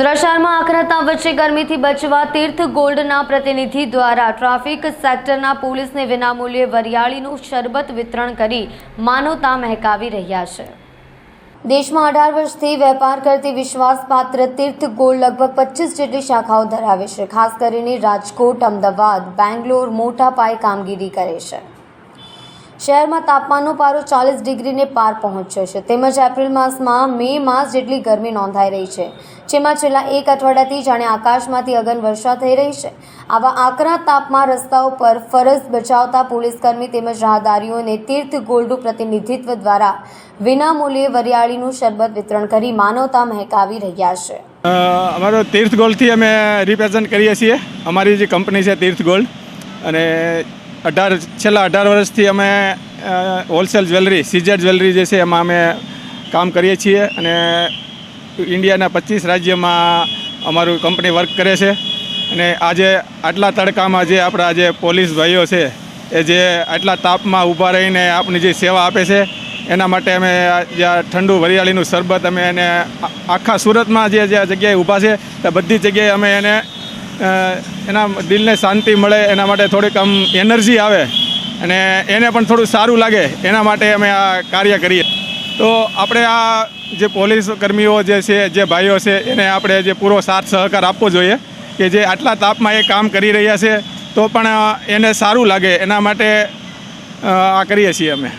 સુરત શહેરમાં આખરાતા વચ્ચે ગરમીથી બચવા તીર્થ ગોલ્ડના પ્રતિનિધિ દ્વારા ટ્રાફિક સેક્ટરના પોલીસને વિનામૂલ્યે વરિયાળીનું શરબત વિતરણ કરી માનવતા મહેકાવી રહ્યા છે. દેશમાં અઢાર વર્ષથી વેપાર કરતી વિશ્વાસપાત્ર તીર્થ ગોલ્ડ લગભગ પચીસ જેટલી શાખાઓ ધરાવે છે. ખાસ કરીને રાજકોટ, અમદાવાદ, બેંગ્લોર મોટા પાયે કામગીરી કરે છે. શહેરમાં તાપમાનનો પારો ચાલીસ ડિગ્રીને પાર પહોંચ્યો છે. તેમજ એપ્રિલ માસમાં મે માસ જેટલી ગરમી નોંધાઈ રહી છે. જેમાં છેલ્લા એક અઠવાડિયાથી જાણે આકાશમાંથી અગન વર્ષા થઈ રહી છે. આવા આકરા તાપમાં રસ્તાઓ પર ફરજ બચાવતા પોલીસકર્મી તેમજ રાહદારીઓને તીર્થ ગોલ્ડનું પ્રતિનિધિત્વ દ્વારા વિનામૂલ્યે વરિયાળીનું શરબત વિતરણ કરી માનવતા મહેકાવી રહ્યા છે. અમારો તીર્થ ગોલ્ડથી અમે રિપ્રેઝન્ટ કરીએ છીએ. અમારી જે કંપની છે તીર્થ ગોલ્ડ. અને અઢાર છેલ્લા અઢાર વર્ષથી અમે હોલસેલ જ્વેલરી, સીઝેડ જ્વેલરી જે છે એમાં અમે કામ કરીએ છીએ અને ઇન્ડિયાના પચીસ રાજ્યમાં અમારું કંપની વર્ક કરે છે. અને આજે આટલા તડકામાં જે આપણા જે પોલીસ ભાઈઓ છે, એ જે આટલા તાપમાં ઊભા રહીને આપની જે સેવા આપે છે, એના માટે અમે જે ઠંડુ વરિયાળીનું શરબત અમે એને આખા સુરતમાં જે જે જગ્યાએ ઊભા છે તે બધી જગ્યાએ અમે એને એના દિલને શાંતિ મળે, એના માટે થોડીક આમ એનર્જી આવે અને એને પણ થોડું સારું લાગે, એના માટે અમે આ કાર્ય કરીએ. તો આપણે આ જે પોલીસ કર્મીઓ જે છે, જે ભાઈઓ છે, એને આપણે જે પૂરો સાથ સહકાર આપવો જોઈએ કે જે આટલા તાપમાં એ કામ કરી રહ્યા છે, તો પણ એને સારું લાગે, એના માટે આ કરીએ છીએ અમે.